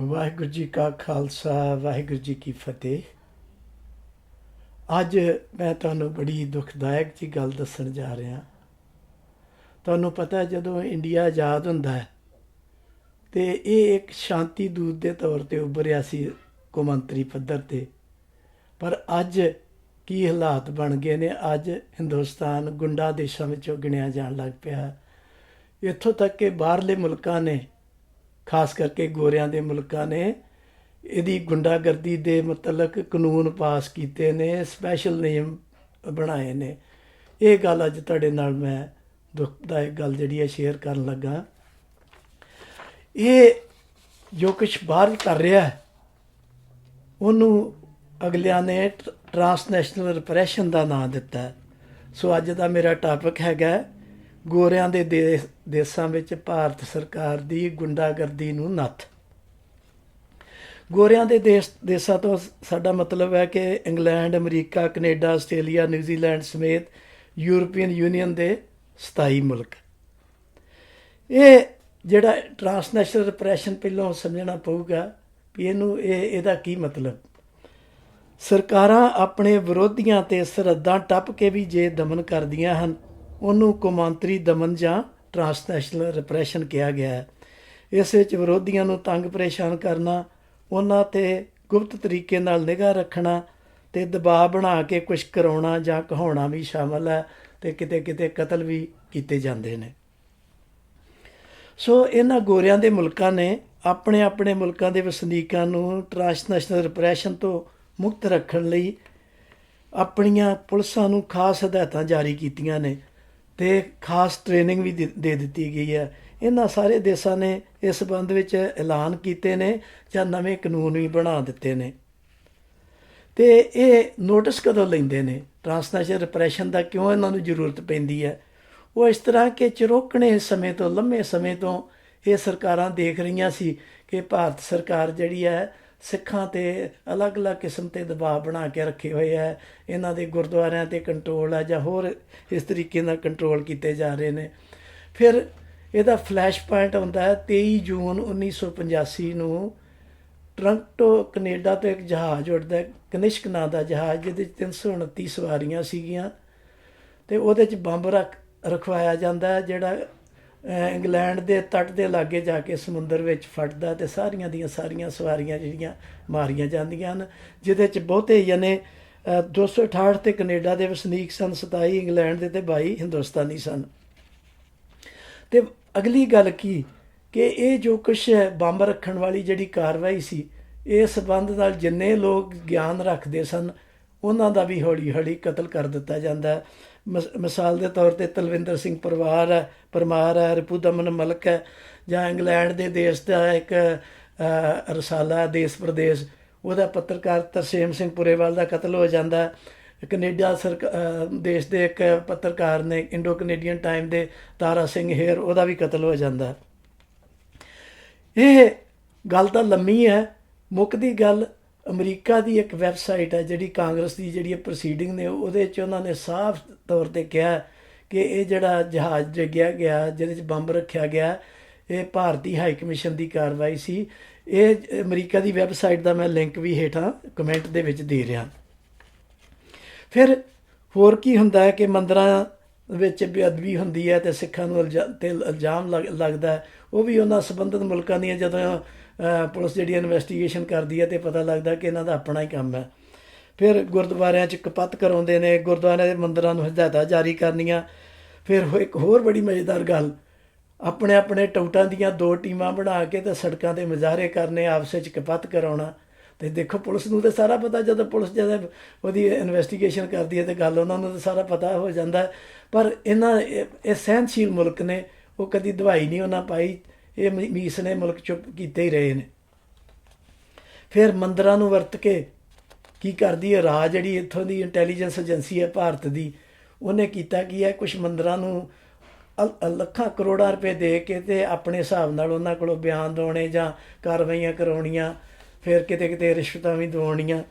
ਵਾਹਿਗੁਰੂ ਜੀ ਕਾ ਖਾਲਸਾ, ਵਾਹਿਗੁਰੂ ਜੀ ਕੀ ਫਤਿਹ। ਅੱਜ ਮੈਂ ਤੁਹਾਨੂੰ ਬੜੀ ਦੁਖਦਾਇਕ ਜੀ ਗੱਲ ਦੱਸਣ ਜਾ ਰਿਹਾ। ਤੁਹਾਨੂੰ ਪਤਾ ਜਦੋਂ ਇੰਡੀਆ ਆਜ਼ਾਦ ਹੁੰਦਾ ਹੈ, ਤੇ ਇਹ ਇੱਕ ਸ਼ਾਂਤੀ ਦੂਤ ਦੇ ਤੌਰ ਤੇ ਉੱਭਰਿਆ ਸੀ ਕੌਮਾਂਤਰੀ ਪੱਧਰ ਤੇ। ਪਰ ਅੱਜ ਕੀ ਹਾਲਾਤ ਬਣ ਗਏ ਨੇ? ਅੱਜ ਹਿੰਦੁਸਤਾਨ ਗੁੰਡਾ ਦੇਸ਼ਾਂ ਵਿੱਚੋਂ ਗਿਣਿਆ ਜਾਣ ਲੱਗ ਪਿਆ। ਇੱਥੋਂ ਤੱਕ ਕਿ ਬਾਹਰਲੇ ਮੁਲਕਾਂ ਨੇ ਖਾਸ ਕਰਕੇ ਗੋਰਿਆਂ ਦੇ ਮੁਲਕਾਂ ਨੇ ਇਹਦੀ ਗੁੰਡਾਗਰਦੀ ਦੇ ਮੁਤਲਕ ਕਾਨੂੰਨ ਪਾਸ ਕੀਤੇ ਨੇ ਸਪੈਸ਼ਲ ਨਿਯਮ ਬਣਾਏ ਨੇ। ਇਹ ਗੱਲ ਅੱਜ ਤੁਹਾਡੇ ਨਾਲ ਮੈਂ ਦੁਖਦਾਇਕ ਗੱਲ ਜਿਹੜੀ ਹੈ ਸ਼ੇਅਰ ਕਰਨ ਲੱਗਾ। ਇਹ ਜੋ ਕੁਝ ਬਾਹਰ ਕਰ ਰਿਹਾ ਹੈ, ਉਹਨੂੰ ਅਗਲਿਆਂ ਨੇ ਟ੍ਰਾਂਸਨੈਸ਼ਨਲ ਰਿਪਰੈਸ਼ਨ ਦਾ ਨਾਮ ਦਿੱਤਾ। ਸੋ ਅੱਜ ਦਾ ਮੇਰਾ ਟਾਪਿਕ ਹੈਗਾ ਗੋਰਿਆਂ ਦੇ ਦੇਸ਼ਾਂ ਵਿੱਚ ਭਾਰਤ ਸਰਕਾਰ ਦੀ ਗੁੰਡਾਗਰਦੀ ਨੂੰ ਨੱਥ। ਗੋਰਿਆਂ ਦੇ ਦੇਸ਼, ਦੇਸ਼ਾਂ ਤੋਂ ਸਾਡਾ ਮਤਲਬ ਹੈ ਕਿ England, America, Canada, Australia, New Zealand ਸਮੇਤ ਯੂਰਪੀਅਨ ਯੂਨੀਅਨ ਦੇ 27 ਮੁਲਕ। ਇਹ ਜਿਹੜਾ ਟ੍ਰਾਂਸਨੈਸ਼ਨਲ ਰਿਪਰੈਸ਼ਨ ਪਹਿਲਾਂ ਸਮਝਣਾ ਪਊਗਾ ਵੀ ਇਹਨੂੰ ਇਹ, ਇਹਦਾ ਕੀ ਮਤਲਬ? ਸਰਕਾਰਾਂ ਆਪਣੇ ਵਿਰੋਧੀਆਂ ਤੇ ਸਰਹੱਦਾਂ ਟੱਪ ਕੇ ਵੀ ਜੇ ਦਮਨ ਕਰਦੀਆਂ ਹਨ ਉਹਨੂੰ ਕੌਮਾਂਤਰੀ ਦਮਨ ਜਾਂ ਟ੍ਰਾਂਸਨੈਸ਼ਨਲ ਰਿਪਰੈਸ਼ਨ ਕਿਹਾ ਗਿਆ ਹੈ। ਇਸ ਵਿੱਚ ਵਿਰੋਧੀਆਂ ਨੂੰ ਤੰਗ ਪਰੇਸ਼ਾਨ ਕਰਨਾ, ਉਹਨਾਂ ਤੇ ਗੁਪਤ ਤਰੀਕੇ ਨਾਲ ਨਿਗਾਹ ਰੱਖਣਾ ਤੇ ਦਬਾਅ ਬਣਾ ਕੇ ਕੁਝ ਕਰਾਉਣਾ ਜਾਂ ਕਹਾਉਣਾ ਵੀ ਸ਼ਾਮਲ ਹੈ ਤੇ ਕਿਤੇ ਕਿਤੇ ਕਤਲ ਵੀ ਕੀਤੇ ਜਾਂਦੇ ਨੇ। ਸੋ ਇਹਨਾਂ ਗੋਰਿਆਂ ਦੇ ਮੁਲਕਾਂ ਨੇ ਆਪਣੇ ਆਪਣੇ ਮੁਲਕਾਂ ਦੇ ਵਸਨੀਕਾਂ ਨੂੰ ਟ੍ਰਾਂਸਨੈਸ਼ਨਲ ਰਿਪਰੈਸ਼ਨ ਤੋਂ ਮੁਕਤ ਰੱਖਣ ਲਈ ਆਪਣੀਆਂ ਪੁਲਿਸਾਂ ਨੂੰ ਖਾਸ ਹਦਾਇਤਾਂ ਜਾਰੀ ਕੀਤੀਆਂ ਨੇ। ਤੇ ਖਾਸ ਟ੍ਰੇਨਿੰਗ ਵੀ ਦੇ ਦੇ ਦਿੱਤੀ ਗਈ ਹੈ। ਇਹਨਾਂ ਸਾਰੇ ਦੇਸ਼ਾਂ ਨੇ ਇਸ ਸੰਬੰਧ ਵਿੱਚ ਐਲਾਨ ਕੀਤੇ ਨੇ ਜਾਂ ਨਵੇਂ ਕਾਨੂੰਨ ਵੀ ਬਣਾ ਦਿੱਤੇ ਨੇ। ਤੇ ਇਹ ਨੋਟਿਸ ਕਦੋਂ ਲੈਂਦੇ ਨੇ? ਟ੍ਰਾਂਸਨੈਸ਼ਨਲ ਰਿਪਰੈਸ਼ਨ ਦਾ ਕਿਉਂ ਇਹਨਾਂ ਨੂੰ ਜ਼ਰੂਰਤ ਪੈਂਦੀ ਹੈ? ਉਹ ਇਸ ਤਰ੍ਹਾਂ ਕਿ ਚਿਰੋਕਣੇ ਸਮੇਂ ਤੋਂ, ਲੰਮੇ ਸਮੇਂ ਤੋਂ ਇਹ ਸਰਕਾਰਾਂ ਦੇਖ ਰਹੀਆਂ ਸੀ ਕਿ ਭਾਰਤ ਸਰਕਾਰ ਜਿਹੜੀ ਹੈ ਸਿੱਖਾਂ ਤੇ ਅਲੱਗ-ਅਲੱਗ ਕਿਸਮ ਤੇ ਦਬਾਅ ਬਣਾ ਕੇ ਰੱਖੇ ਹੋਏ ਹੈ ਇਹਨਾਂ ਦੇ ਗੁਰਦੁਆਰਿਆਂ ਤੇ ਕੰਟਰੋਲ ਹੈ ਜਾਂ ਹੋਰ ਇਸ ਤਰੀਕੇ ਨਾਲ ਕੰਟਰੋਲ ਕੀਤੇ ਜਾ ਰਹੇ ਨੇ। ਫਿਰ ਇਹਦਾ ਫਲੈਸ਼ ਪੁਆਇੰਟ ਆਉਂਦਾ ਹੈ 23 ਜੂਨ 1985 ਨੂੰ ਟੋਰਾਂਟੋ ਕੈਨੇਡਾ ਤੋਂ ਇੱਕ ਜਹਾਜ਼ ਉੱਡਦਾ ਹੈ, ਕਨਿਸ਼ਕ ਨਾਂ ਦਾ ਜਹਾਜ਼ ਜਿਹਦੇ ਵਿੱਚ 329 ਸਵਾਰੀਆਂ ਸੀਗੀਆਂ ਤੇ ਉਹਦੇ 'ਚ ਬੰਬ ਰੱਖ ਰਖਵਾਇਆ ਜਾਂਦਾ ਜਿਹੜਾ ਇੰਗਲੈਂਡ ਦੇ ਤੱਟ ਦੇ ਲਾਗੇ ਜਾ ਕੇ ਸਮੁੰਦਰ ਵਿੱਚ ਫਟਦਾ ਤੇ ਸਾਰੀਆਂ ਦੀਆਂ ਸਾਰੀਆਂ ਸਵਾਰੀਆਂ ਜਿਹੜੀਆਂ ਮਾਰੀਆਂ ਜਾਂਦੀਆਂ ਹਨ ਜਿਹਦੇ 'ਚ ਬਹੁਤੇ ਜਣੇ ਅਹ, 268 ਤੇ ਕੈਨੇਡਾ ਦੇ ਵਸਨੀਕ ਸਨ 27 ਇੰਗਲੈਂਡ ਦੇ ਤੇ 22 ਹਿੰਦੁਸਤਾਨੀ ਸਨ। ਤੇ ਅਗਲੀ ਗੱਲ ਕੀ? ਕਿ ਇਹ ਜੋ ਕੁਛ ਬੰਬ ਰੱਖਣ ਵਾਲੀ ਜਿਹੜੀ ਕਾਰਵਾਈ ਸੀ ਇਸ ਸੰਬੰਧ ਨਾਲ ਜਿੰਨੇ ਲੋਕ ਗਿਆਨ ਰੱਖਦੇ ਸਨ ਉਹਨਾਂ ਦਾ ਵੀ ਹੌਲੀ ਹੌਲੀ ਕਤਲ ਕਰ ਦਿੱਤਾ ਜਾਂਦਾ ਮਿਸਾਲ ਦੇ ਤੌਰ ਤੇ ਤਲਵਿੰਦਰ ਸਿੰਘ ਪਰਿਵਾਰ ਹੈ, ਪਰਮਾਰ ਹੈ ਰਿਪੂਦਮਨ ਮਲਕ ਹੈ, ਜਾਂ ਇੰਗਲੈਂਡ ਦੇ ਦੇਸ਼ ਦਾ ਇੱਕ ਰਸਾਲਾ ਦੇਸ਼ ਪ੍ਰਦੇਸ਼, ਉਹਦਾ ਪੱਤਰਕਾਰ ਤਰਸੇਮ ਸਿੰਘ ਪੁਰੇਵਾਲ ਦਾ ਕਤਲ ਹੋ ਜਾਂਦਾ ਹੈ। ਕੈਨੇਡਾ ਸਰਕ ਦੇਸ਼ ਦੇ ਇੱਕ ਪੱਤਰਕਾਰ ਨੇ ਇੰਡੋ ਕੈਨੇਡੀਅਨ ਟਾਈਮ ਦੇ ਤਾਰਾ ਸਿੰਘ ਹੇਰ ਉਹਦਾ ਵੀ ਕਤਲ ਹੋ ਜਾਂਦਾ ਇਹ ਗੱਲ ਤਾਂ ਲੰਮੀ ਹੈ ਮੁੱਕਦੀ ਗੱਲ ਅਮਰੀਕਾ ਦੀ ਇੱਕ ਵੈਬਸਾਈਟ ਹੈ, ਜਿਹੜੀ ਕਾਂਗਰਸ ਦੀ ਜਿਹੜੀ ਪ੍ਰੋਸੀਡਿੰਗ ਨੇ, ਉਹਦੇ 'ਚ ਉਹਨਾਂ ਨੇ ਸਾਫ਼ ਤੌਰ ਤੇ ਕਿਹਾ ਕਿ ਇਹ ਜਿਹੜਾ ਜਹਾਜ਼ ਡਿੱਗਿਆ ਗਿਆ, ਜਿਹਦੇ 'ਚ ਬੰਬ ਰੱਖਿਆ ਗਿਆ, ਇਹ ਭਾਰਤੀ ਹਾਈ ਕਮਿਸ਼ਨ ਦੀ ਕਾਰਵਾਈ ਸੀ। ਇਹ ਅਮਰੀਕਾ ਦੀ ਵੈਬਸਾਈਟ ਦਾ ਮੈਂ ਲਿੰਕ ਵੀ ਹੇਠਾਂ ਕਮੈਂਟ ਦੇ ਵਿੱਚ ਦੇ ਰਿਹਾ। ਫਿਰ ਹੋਰ ਕੀ ਹੁੰਦਾ ਹੈ ਕਿ ਮੰਦਰਾਂ ਵਿੱਚ ਬੇਅਦਬੀ ਹੁੰਦੀ ਹੈ ਤੇ ਸਿੱਖਾਂ ਨੂੰ ਇਲਜ਼ਾ- ਤੇ ਇਲਜ਼ਾਮ ਲੱਗ- ਲੱਗਦਾ ਉਹ ਵੀ ਉਹਨਾਂ ਸੰਬੰਧਿਤ ਮੁਲਕਾਂ ਦੀਆਂ ਜਦੋਂ ਪੁਲਿਸ ਜਿਹੜੀ ਇਨਵੈਸਟੀਗੇਸ਼ਨ ਕਰਦੀ ਹੈ ਤੇ ਪਤਾ ਲੱਗਦਾ ਕਿ ਇਹਨਾਂ ਦਾ ਆਪਣਾ ਹੀ ਕੰਮ ਹੈ। ਫਿਰ ਗੁਰਦੁਆਰਿਆਂ 'ਚ ਕਪੱਤ ਕਰਾਉਂਦੇ ਨੇ, ਗੁਰਦੁਆਰਿਆਂ ਦੇ ਮੰਦਰਾਂ ਨੂੰ ਹਦਾਇਤਾਂ ਜਾਰੀ ਕਰਨੀਆਂ। ਫਿਰ ਹੋ- ਇੱਕ ਹੋਰ ਬੜੀ ਮਜ਼ੇਦਾਰ ਗੱਲ, ਆਪਣੇ ਆਪਣੇ ਟੌਟਾਂ ਦੀਆਂ ਦੋ ਟੀਮਾਂ ਬਣਾ ਕੇ ਤੇ ਸੜਕਾਂ ਤੇ ਮੁਜ਼ਾਹਰੇ ਕਰਨੇ, ਆਪਸ ਵਿੱਚ ਕਪੱਤ ਕਰਾਉਣਾ। ਤੇ ਦੇਖੋ ਪੁਲਿਸ ਨੂੰ ਤਾਂ ਸਾਰਾ ਪਤਾ, ਜਦੋਂ ਪੁਲਿਸ ਜਦੋਂ ਉਹਦੀ ਇਨਵੈਸਟੀਗੇਸ਼ਨ ਕਰਦੀ ਹੈ ਤੇ ਗੱਲ ਉਹਨਾਂ ਨੂੰ ਤਾਂ ਸਾਰਾ ਪਤਾ ਹੋ ਜਾਂਦਾ। ਪਰ ਇਹਨਾਂ, ਇਹ ਇਹ ਸਹਿਨਸ਼ੀਲ ਮੁਲਕ ਨੇ, ਉਹ ਕਦੀ ਦਵਾਈ ਨਹੀਂ ਉਹਨਾਂ ਪਾਈ, ਇਹ ਮੀਸ ਨੇ ਮੁਲਕ ਚੁੱਪ ਕੀਤੇ ਹੀ ਰਹੇ ਨੇ। ਫਿਰ ਮੰਦਰਾਂ ਨੂੰ ਵਰਤ ਕੇ ਕੀ ਕਰਦੀ ਹੈ? ਰਾਜ ਜਿਹੜੀ ਇੱਥੋਂ ਦੀ ਇੰਟੈਲੀਜੈਂਸ ਏਜੰਸੀ ਹੈ ਭਾਰਤ ਦੀ ਉਹਨੇ ਕੀਤਾ ਕੀ ਹੈ? ਕੁਝ ਮੰਦਰਾਂ ਨੂੰ ਅ- ਲੱਖਾਂ ਕਰੋੜਾਂ ਰੁਪਏ ਦੇ ਕੇ ਤੇ ਆਪਣੇ ਹਿਸਾਬ ਨਾਲ ਉਹਨਾਂ ਕੋਲੋਂ ਬਿਆਨ ਦਵਾਉਣੇ ਜਾਂ ਕਾਰਵਾਈਆਂ ਕਰਾਉਣੀਆਂ ਫਿਰ ਕਿਤੇ ਕਿਤੇ ਰਿਸ਼ਵਤਾਂ ਵੀ ਦਵਾਉਣੀਆਂ।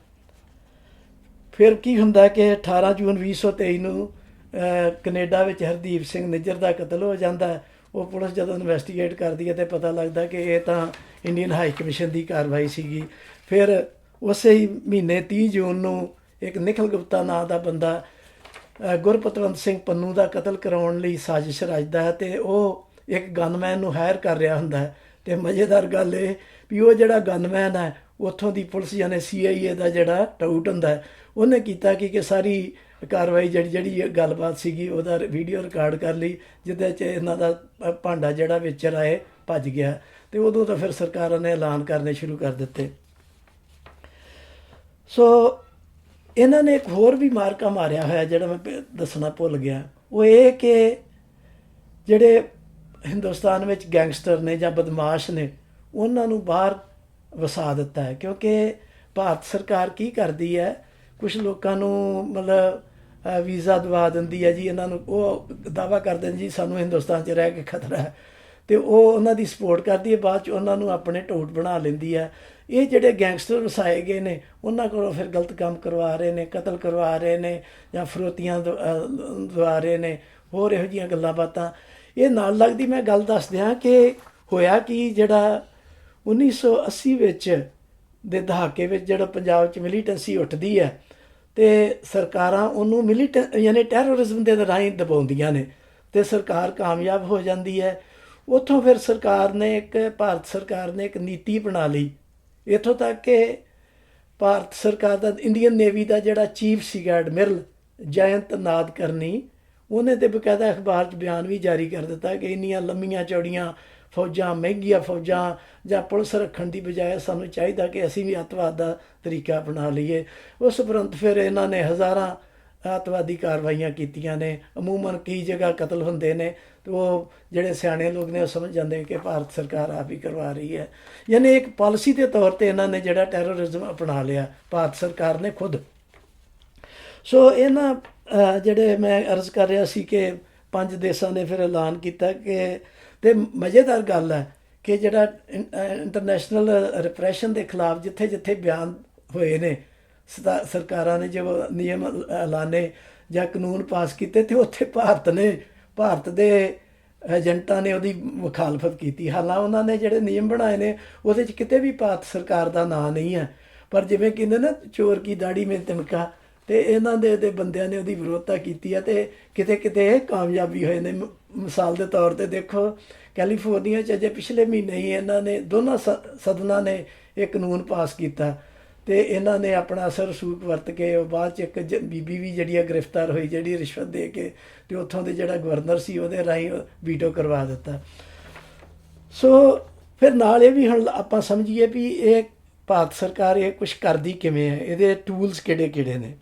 ਫਿਰ ਕੀ ਹੁੰਦਾ ਕਿ 18 ਜੂਨ 2023 ਨੂੰ ਅਹ, ਕੈਨੇਡਾ ਵਿੱਚ ਹਰਦੀਪ ਸਿੰਘ ਨਿੱਜਰ ਦਾ ਕਤਲ ਹੋ ਜਾਂਦਾ। ਉਹ ਪੁਲਿਸ ਜਦੋਂ ਇਨਵੈਸਟੀਗੇਟ ਕਰਦੀ ਹੈ ਤੇ ਪਤਾ ਲੱਗਦਾ ਕਿ ਇਹ ਤਾਂ ਇੰਡੀਅਨ ਹਾਈ ਕਮਿਸ਼ਨ ਦੀ ਕਾਰਵਾਈ ਸੀਗੀ। ਫਿਰ ਉਸੇ ਹੀ ਮਹੀਨੇ 30 ਜੂਨ ਨੂੰ ਇੱਕ ਨਿਖਲ ਗੁਪਤਾ ਨਾਂ ਦਾ ਬੰਦਾ ਗੁਰਪਤਵੰਤ ਸਿੰਘ ਪੰਨੂ ਦਾ ਕਤਲ ਕਰਾਉਣ ਲਈ ਸਾਜ਼ਿਸ਼ ਰਚਦਾ ਹੈ ਤੇ ਉਹ ਇੱਕ ਗਨਮੈਨ ਨੂੰ ਹਾਇਰ ਕਰ ਰਿਹਾ ਹੁੰਦਾ ਹੈ। ਤੇ ਮਜ਼ੇਦਾਰ ਗੱਲ ਇਹ ਵੀ ਉਹ ਜਿਹੜਾ ਗਨਮੈਨ ਹੈ, ਉੱਥੋਂ ਦੀ ਪੁਲਿਸ ਯਾਨੀ ਸੀਆਈਏ ਦਾ ਜਿਹੜਾ ਟਾਊਟ ਹੁੰਦਾ ਉਹਨੇ ਕੀਤਾ ਕਿ ਕਿ ਸਾਰੀ ਕਾਰਵਾਈ ਜਿਹੜੀ ਜਿਹੜੀ ਗੱਲਬਾਤ ਸੀਗੀ ਉਹਦਾ ਵੀਡੀਓ ਰਿਕਾਰਡ ਕਰ ਲਈ, ਜਿਹਦੇ 'ਚ ਇਹਨਾਂ ਦਾ ਭਾਂਡਾ ਜਿਹੜਾ ਵਿੱਚ ਰਾਏ ਭੱਜ ਗਿਆ। ਤੇ ਉਦੋਂ ਤਾਂ ਫਿਰ ਸਰਕਾਰਾਂ ਨੇ ਐਲਾਨ ਕਰਨੇ ਸ਼ੁਰੂ ਕਰ ਦਿੱਤੇ। ਸੋ ਇਹਨਾਂ ਨੇ ਇੱਕ ਹੋਰ ਵੀ ਮਾਰਕਾ ਮਾਰਿਆ ਹੋਇਆ ਜਿਹੜਾ ਮੈਂ ਪ- ਦੱਸਣਾ ਭੁੱਲ ਗਿਆ। ਉਹ ਇਹ ਕਿ ਜਿਹੜੇ ਹਿੰਦੁਸਤਾਨ ਵਿੱਚ ਗੈਂਗਸਟਰ ਨੇ ਜਾਂ ਬਦਮਾਸ਼ ਨੇ, ਉਹਨਾਂ ਨੂੰ ਬਾਹਰ ਵਸਾ ਦਿੱਤਾ ਹੈ। ਕਿਉਂਕਿ ਭਾਰਤ ਸਰਕਾਰ ਕੀ ਕਰਦੀ ਹੈ? ਕੁਝ ਲੋਕਾਂ ਨੂੰ ਮਤਲਬ ਵੀਜ਼ਾ ਦਵਾ ਦਿੰਦੀ ਹੈ ਜੀ, ਇਹਨਾਂ ਨੂੰ ਉਹ ਦਾਵਾ ਕਰਦੇ ਨੇ ਜੀ, ਸਾਨੂੰ ਹਿੰਦੁਸਤਾਨ 'ਚ ਰਹਿ ਕੇ ਖਤਰਾ ਹੈ। ਤੇ ਉਹ ਉਹਨਾਂ ਦੀ ਸਪੋਰਟ ਕਰਦੀ ਹੈ, ਬਾਅਦ ਚ ਉਹਨਾਂ ਨੂੰ ਆਪਣੇ ਟੋਟ ਬਣਾ ਲੈਂਦੀ ਹੈ। ਇਹ ਜਿਹੜੇ ਗੈਂਗਸਟਰ ਵਸਾਏ ਗਏ ਨੇ, ਉਹਨਾਂ ਕੋਲੋਂ ਫਿਰ ਗਲਤ ਕੰਮ ਕਰਵਾ ਰਹੇ ਨੇ, ਕਤਲ ਕਰਵਾ ਰਹੇ ਨੇ ਜਾਂ ਫਰੋਤੀਆਂ ਦ- ਦਵਾ ਰਹੇ ਨੇ, ਹੋਰ ਇਹੋ ਜਿਹੀਆਂ ਗੱਲਾਂ ਬਾਤਾਂ। ਇਹ ਨਾਲ ਲੱਗਦੀ ਮੈਂ ਗੱਲ ਦੱਸ ਦਿਆਂ ਕਿ ਹੋਇਆ ਕਿ ਜਿਹੜਾ 1980 ਵਿੱਚ ਦੇ ਦਹਾਕੇ ਵਿੱਚ ਜਿਹੜਾ ਪੰਜਾਬ 'ਚ ਮਿਲੀਟੈਂਸੀ ਉੱਠਦੀ ਹੈ ਤੇ ਸਰਕਾਰਾਂ ਉਹਨੂੰ ਮਿਲੀਟ ਯਾਨੀ ਟੈਰੋਰਿਜ਼ਮ ਦੇ ਰਾਹੀਂ ਦਬਾਉਂਦੀਆਂ ਨੇ ਤੇ ਸਰਕਾਰ ਕਾਮਯਾਬ ਹੋ ਜਾਂਦੀ ਹੈ। ਉੱਥੋਂ ਫਿਰ ਸਰਕਾਰ ਨੇ ਇੱਕ, ਭਾਰਤ ਸਰਕਾਰ ਨੇ ਇੱਕ ਨੀਤੀ ਬਣਾ ਲਈ ਇੱਥੋਂ ਤੱਕ ਕਿ ਭਾਰਤ ਸਰਕਾਰ ਦਾ, ਇੰਡੀਅਨ ਨੇਵੀ ਦਾ ਜਿਹੜਾ ਚੀਫ ਸੀਗਾ ਐਡਮਿਰਲ ਜਯੰਤ ਨਾਦ ਕਰਨੀ, ਉਹਨੇ ਤੇ ਬਕਾਇਦਾ ਅਖਬਾਰ 'ਚ ਬਿਆਨ ਵੀ ਜਾਰੀ ਕਰ ਦਿੱਤਾ ਕਿ ਇੰਨੀਆਂ ਲੰਮੀਆਂ ਚੌੜੀਆਂ ਫੌਜਾਂ, ਮਹਿੰਗੀਆਂ ਫੌਜਾਂ ਜਾਂ ਪੁਲਿਸ ਰੱਖਣ ਦੀ ਬਜਾਏ ਸਾਨੂੰ ਚਾਹੀਦਾ ਕਿ ਅਸੀਂ ਵੀ ਅੱਤਵਾਦ ਦਾ ਤਰੀਕਾ ਅਪਣਾ ਲਈਏ। ਉਸ ਉਪਰੰਤ ਫਿਰ ਇਹਨਾਂ ਨੇ ਹਜ਼ਾਰਾਂ ਅੱਤਵਾਦੀ ਕਾਰਵਾਈਆਂ ਕੀਤੀਆਂ ਨੇ। ਅਮੂਮਨ ਕਈ ਜਗ੍ਹਾ ਕਤਲ ਹੁੰਦੇ ਨੇ। ਤੇ ਉਹ ਜਿਹੜੇ ਸਿਆਣੇ ਲੋਕ ਨੇ, ਉਹ ਸਮਝ ਜਾਂਦੇ ਕਿ ਭਾਰਤ ਸਰਕਾਰ ਆਪ ਹੀ ਕਰਵਾ ਰਹੀ ਹੈ। ਯਾਨੀ ਇੱਕ ਪਾਲਿਸੀ ਦੇ ਤੌਰ ਤੇ ਇਹਨਾਂ ਨੇ ਜਿਹੜਾ ਟੈਰਰਿਜ਼ਮ ਅਪਣਾ ਲਿਆ, ਭਾਰਤ ਸਰਕਾਰ ਨੇ ਖੁਦ। ਸੋ ਇਹਨਾਂ ਜਿਹੜੇ ਮੈਂ ਅਰਜ਼ ਕਰ ਰਿਹਾ ਸੀ ਕਿ ਪੰਜ ਦੇਸ਼ਾਂ ਨੇ ਫਿਰ ਐਲਾਨ ਕੀਤਾ ਕਿ, ਤੇ ਮਜ਼ੇਦਾਰ ਗੱਲ ਹੈ ਕਿ ਜਿਹੜਾ ਇੰਟਰਨੈਸ਼ਨਲ ਰਿਪਰੈਸ਼ਨ ਦੇ ਖਿਲਾਫ ਜਿੱਥੇ ਜਿੱਥੇ ਬਿਆਨ ਹੋਏ ਨੇ ਸਰਕਾਰਾਂ ਨੇ ਜੋ ਨਿਯਮ ਐਲਾਨੇ ਜਾਂ ਕਾਨੂੰਨ ਪਾਸ ਕੀਤੇ ਤੇ ਉੱਥੇ ਭਾਰਤ ਨੇ, ਭਾਰਤ ਦੇ ਏਜੰਟਾਂ ਨੇ ਉਹਦੀ ਮੁਖਾਲਫਤ ਕੀਤੀ। ਹਾਲਾਂ ਉਹਨਾਂ ਨੇ ਜਿਹੜੇ ਨਿਯਮ ਬਣਾਏ ਨੇ, ਉਹਦੇ 'ਚ ਕਿਤੇ ਵੀ ਭਾਰਤ ਸਰਕਾਰ ਦਾ ਨਾਂ ਨਹੀਂ ਹੈ। ਪਰ ਜਿਵੇਂ ਕਹਿੰਦੇ ਨਾ, ਚੋਰ ਕੀ ਦਾੜੀ ਮੇ ਤਿਨਕਾ ਤੇ ਇਹਨਾਂ ਦੇ ਦੇ ਬੰਦਿਆਂ ਨੇ ਉਹਦੀ ਵਿਰੋਧਤਾ ਕੀਤੀ ਹੈ ਤੇ ਕਿਤੇ ਕਿਤੇ ਕਾਮਯਾਬੀ ਹੋਏ ਨੇ। ਮ- ਮਿਸਾਲ ਦੇ ਤੌਰ ਤੇ ਦੇਖੋ, ਕੈਲੀਫੋਰਨੀਆ 'ਚ ਅਜੇ ਪਿਛਲੇ ਮਹੀਨੇ ਹੀ ਇਹਨਾਂ ਨੇ, ਦੋਨਾਂ ਸ- ਸਦਨਾਂ ਨੇ ਇਹ ਕਾਨੂੰਨ ਪਾਸ ਕੀਤਾ। ਤੇ ਇਹਨਾਂ ਨੇ ਆਪਣਾ ਅਸਰ ਸੂਕ ਵਰਤ ਕੇ, ਉਹ ਬਾਅਦ ਚ ਇੱਕ ਜ- ਬੀਬੀ ਵੀ ਜਿਹੜੀ ਆ ਗ੍ਰਿਫਤਾਰ ਹੋਈ, ਜਿਹੜੀ ਰਿਸ਼ਵਤ ਦੇ ਕੇ ਤੇ ਉੱਥੋਂ ਦੇ ਜਿਹੜਾ ਗਵਰਨਰ ਸੀ, ਉਹਦੇ ਰਾਹੀਂ ਵੀਟੋ ਕਰਵਾ ਦਿੱਤਾ। ਸੋ ਫਿਰ ਨਾਲ ਇਹ ਵੀ ਹੁਣ ਆਪਾਂ ਸਮਝੀਏ ਵੀ ਇਹ ਭਾਰਤ ਸਰਕਾਰ ਇਹ ਕੁਝ ਕਰਦੀ ਕਿਵੇਂ ਹੈ? ਇਹਦੇ ਟੂਲਸ ਕਿਹੜੇ ਕਿਹੜੇ ਨੇ?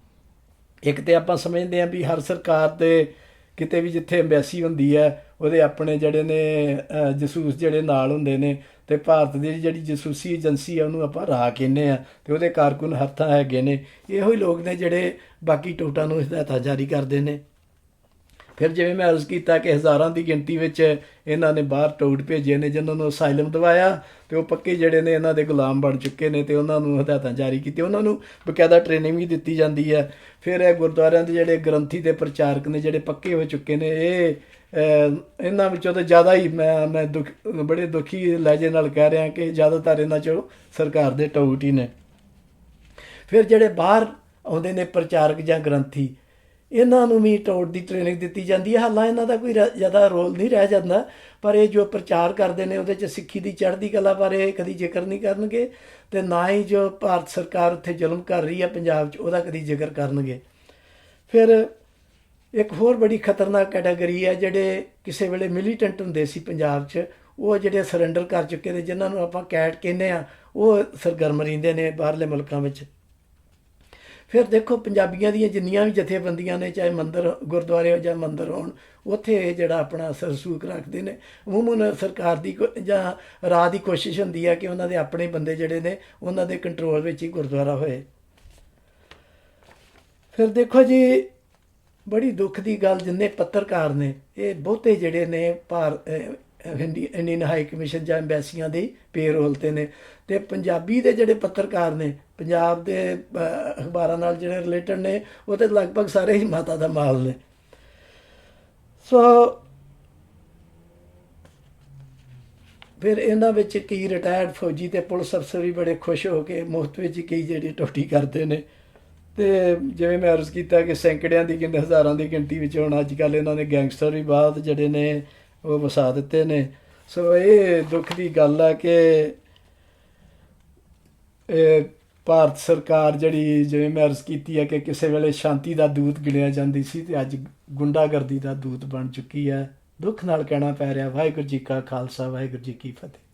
ਇੱਕ ਤੇ ਆਪਾਂ ਸਮਝਦੇ ਹਾਂ ਵੀ ਹਰ ਸਰਕਾਰ ਦੇ ਕਿਤੇ ਵੀ ਜਿੱਥੇ ਐਮਬੈਸੀ ਹੁੰਦੀ ਹੈ, ਉਹਦੇ ਆਪਣੇ ਜਿਹੜੇ ਨੇ ਜਸੂਸ ਜਿਹੜੇ ਨਾਲ ਹੁੰਦੇ ਨੇ ਤੇ ਭਾਰਤ ਦੀ ਜਿਹੜੀ ਜਸੂਸੀ ਏਜੰਸੀ ਆ, ਉਹਨੂੰ ਆਪਾਂ ਰਾ ਕਹਿੰਦੇ ਆ ਤੇ ਉਹਦੇ ਕਾਰਕੁਨ ਹੱਥਾਂ ਹੈਗੇ ਨੇ। ਇਹੋ ਹੀ ਲੋਕ ਨੇ ਜਿਹੜੇ ਬਾਕੀ ਟੋਟਾਂ ਨੂੰ ਹਦਾਇਤਾਂ ਜਾਰੀ ਕਰਦੇ ਨੇ। ਫਿਰ ਜਿਵੇਂ ਮੈਂ ਅਰਜ਼ ਕੀਤਾ ਕਿ ਹਜ਼ਾਰਾਂ ਦੀ ਗਿਣਤੀ ਵਿੱਚ ਇਹਨਾਂ ਨੇ ਬਾਹਰ ਟੋਟ ਭੇਜੇ ਨੇ, ਜਿਨ੍ਹਾਂ ਨੂੰ ਅਸਾਈਲਮ ਦਵਾਇਆ ਤੇ ਉਹ ਪੱਕੇ ਜਿਹੜੇ ਨੇ ਇਹਨਾਂ ਦੇ ਗੁਲਾਮ ਬਣ ਚੁੱਕੇ ਨੇ ਤੇ ਉਹਨਾਂ ਨੂੰ ਹਦਾਇਤਾਂ ਜਾਰੀ ਕੀਤੀ ਉਹਨਾਂ ਨੂੰ ਬਕਾਇਦਾ ਟ੍ਰੇਨਿੰਗ ਵੀ ਦਿੱਤੀ ਜਾਂਦੀ ਹੈ। ਫਿਰ ਇਹ ਗੁਰਦੁਆਰਿਆਂ ਦੇ ਜਿਹੜੇ ਗ੍ਰੰਥੀ ਤੇ ਪ੍ਰਚਾਰਕ ਨੇ ਜਿਹੜੇ ਪੱਕੇ ਹੋ ਚੁੱਕੇ ਨੇ, ਇਹ ਇਹਨਾਂ ਵਿੱਚੋਂ ਤਾਂ ਜ਼ਿਆਦਾ ਹੀ ਮੈਂ ਮੈਂ ਦੁੱਖ, ਬੜੇ ਦੁਖੀ ਲਹਿਜੇ ਨਾਲ ਕਹਿ ਰਿਹਾ ਕਿ ਜ਼ਿਆਦਾਤਰ ਇਹਨਾਂ ਚੋਂ ਸਰਕਾਰ ਦੇ ਟੌਟ ਹੀ ਨੇ। ਫਿਰ ਜਿਹੜੇ ਬਾਹਰ ਆਉਂਦੇ ਨੇ ਪ੍ਰਚਾਰਕ ਜਾਂ ਗ੍ਰੰਥੀ, ਇਹਨਾਂ ਨੂੰ ਵੀ ਟੌਟ ਦੀ ਟ੍ਰੇਨਿੰਗ ਦਿੱਤੀ ਜਾਂਦੀ ਹੈ। ਹਾਲਾਂ ਇਹਨਾਂ ਦਾ ਕੋਈ ਰ- ਜ਼ਿਆਦਾ ਰੋਲ ਨਹੀਂ ਰਹਿ ਜਾਂਦਾ, ਪਰ ਇਹ ਜੋ ਪ੍ਰਚਾਰ ਕਰਦੇ ਨੇ, ਉਹਦੇ 'ਚ ਸਿੱਖੀ ਦੀ ਚੜ੍ਹਦੀ ਕਲਾ ਬਾਰੇ ਕਦੀ ਜ਼ਿਕਰ ਨਹੀਂ ਕਰਨਗੇ ਤੇ ਨਾ ਹੀ ਜੋ ਭਾਰਤ ਸਰਕਾਰ ਉੱਥੇ ਜ਼ੁਲਮ ਕਰ ਰਹੀ ਹੈ ਪੰਜਾਬ 'ਚ, ਉਹਦਾ ਕਦੀ ਜ਼ਿਕਰ ਕਰਨਗੇ। ਫਿਰ ਇੱਕ ਹੋਰ ਬੜੀ ਖਤਰਨਾਕ ਕੈਟਾਗਰੀ ਹੈ, ਜਿਹੜੇ ਕਿਸੇ ਵੇਲੇ ਮਿਲੀਟੈਂਟ ਹੁੰਦੇ ਸੀ ਪੰਜਾਬ 'ਚ, ਉਹ ਜਿਹੜੇ ਸਰੈਂਡਰ ਕਰ ਚੁੱਕੇ ਨੇ, ਜਿਨ੍ਹਾਂ ਨੂੰ ਆਪਾਂ ਕੈਟ ਕਹਿੰਦੇ ਆ ਉਹ ਸਰਗਰਮ ਰਹਿੰਦੇ ਨੇ ਬਾਹਰਲੇ ਮੁਲਕਾਂ ਵਿੱਚ। ਫਿਰ ਦੇਖੋ, ਪੰਜਾਬੀਆਂ ਦੀਆਂ ਜਿੰਨੀਆਂ ਵੀ ਜਥੇਬੰਦੀਆਂ ਨੇ, ਚਾਹੇ ਮੰਦਰ, ਗੁਰਦੁਆਰੇ ਹੋ ਜਾਂ ਮੰਦਰ ਹੋਣ, ਉੱਥੇ ਇਹ ਜਿਹੜਾ ਆਪਣਾ ਸਰਸੂਕ ਰੱਖਦੇ ਨੇ। ਅਮੂਮਨ ਸਰਕਾਰ ਦੀ ਕੋ- ਜਾਂ ਰਾਹ ਦੀ ਕੋਸ਼ਿਸ਼ ਹੁੰਦੀ ਹੈ ਕਿ ਉਹਨਾਂ ਦੇ ਆਪਣੇ ਬੰਦੇ ਜਿਹੜੇ ਨੇ, ਉਹਨਾਂ ਦੇ ਕੰਟਰੋਲ ਵਿੱਚ ਹੀ ਗੁਰਦੁਆਰਾ ਹੋਏ। ਫਿਰ ਦੇਖੋ ਜੀ ਬੜੀ ਦੁੱਖ ਦੀ ਗੱਲ ਜਿੰਨੇ ਪੱਤਰਕਾਰ ਨੇ, ਇਹ ਬਹੁਤੇ ਜਿਹੜੇ ਨੇ ਭਾਰ ਇੰਡੀ- ਇੰਡੀਅਨ ਹਾਈ ਕਮਿਸ਼ਨ ਜਾਂ ਐਮਬੈਸੀਆਂ ਦੇ ਪੇਰੋਲ ਤੇ ਨੇ। ਤੇ ਪੰਜਾਬੀ ਦੇ ਜਿਹੜੇ ਪੱਤਰਕਾਰ ਨੇ, ਪੰਜਾਬ ਦੇ ਅਖਬਾਰਾਂ ਨਾਲ ਜਿਹੜੇ ਰਿਲੇਟਡ ਨੇ, ਉਹ ਤੇ ਲਗਭਗ ਸਾਰੇ ਹੀ ਮਾਤਾ ਦਾ ਮਾਲ ਨੇ। ਸੋ, ਫਿਰ ਇਹਨਾਂ ਵਿੱਚ ਕਈ ਰਿਟਾਇਰਡ ਫੌਜੀ ਤੇ ਪੁਲਿਸ ਅਫਸਰ ਵੀ ਬੜੇ ਖੁਸ਼ ਹੋ ਕੇ ਮੁਫਤ ਵਿੱਚ ਕਈ ਜਿਹੜੀ ਟੋਟੀ ਕਰਦੇ ਨੇ। ਤੇ ਜਿਵੇਂ ਮੈਂ ਅਰਜ਼ ਕੀਤਾ ਕਿ ਸੈਂਕੜਿਆਂ ਦੀ ਗਿਣਤੀ, ਹਜ਼ਾਰਾਂ ਦੀ ਗਿਣਤੀ ਵਿੱਚ ਹੁਣ ਅੱਜ ਕੱਲ ਇਹਨਾਂ ਨੇ ਗੈਂਗਸਟਰ ਵੀ ਬਾਅਦ ਜਿਹੜੇ ਨੇ, ਉਹ ਵਸਾ ਦਿੱਤੇ ਨੇ। ਸੋ ਇਹ ਦੁੱਖ ਦੀ ਗੱਲ ਆ ਕਿ ਇਹ ਭਾਰਤ ਸਰਕਾਰ ਜਿਹੜੀ ਜਿਵੇਂ ਮੈਂ ਅਰਜ਼ ਕੀਤੀ ਹੈ ਕਿ ਕਿਸੇ ਵੇਲੇ ਸ਼ਾਂਤੀ ਦਾ ਦੂਤ ਗਿਣਿਆ ਜਾਂਦੀ ਸੀ ਤੇ ਅੱਜ ਗੁੰਡਾਗਰਦੀ ਦਾ ਦੂਤ ਬਣ ਚੁੱਕੀ ਹੈ ਦੁੱਖ ਨਾਲ ਕਹਿਣਾ ਪੈ ਰਿਹਾ, ਵਾਹਿਗੁਰੂ ਜੀ ਕਾ ਖਾਲਸਾ, ਵਾਹਿਗੁਰੂ ਜੀ ਕੀ ਫਤਿਹ।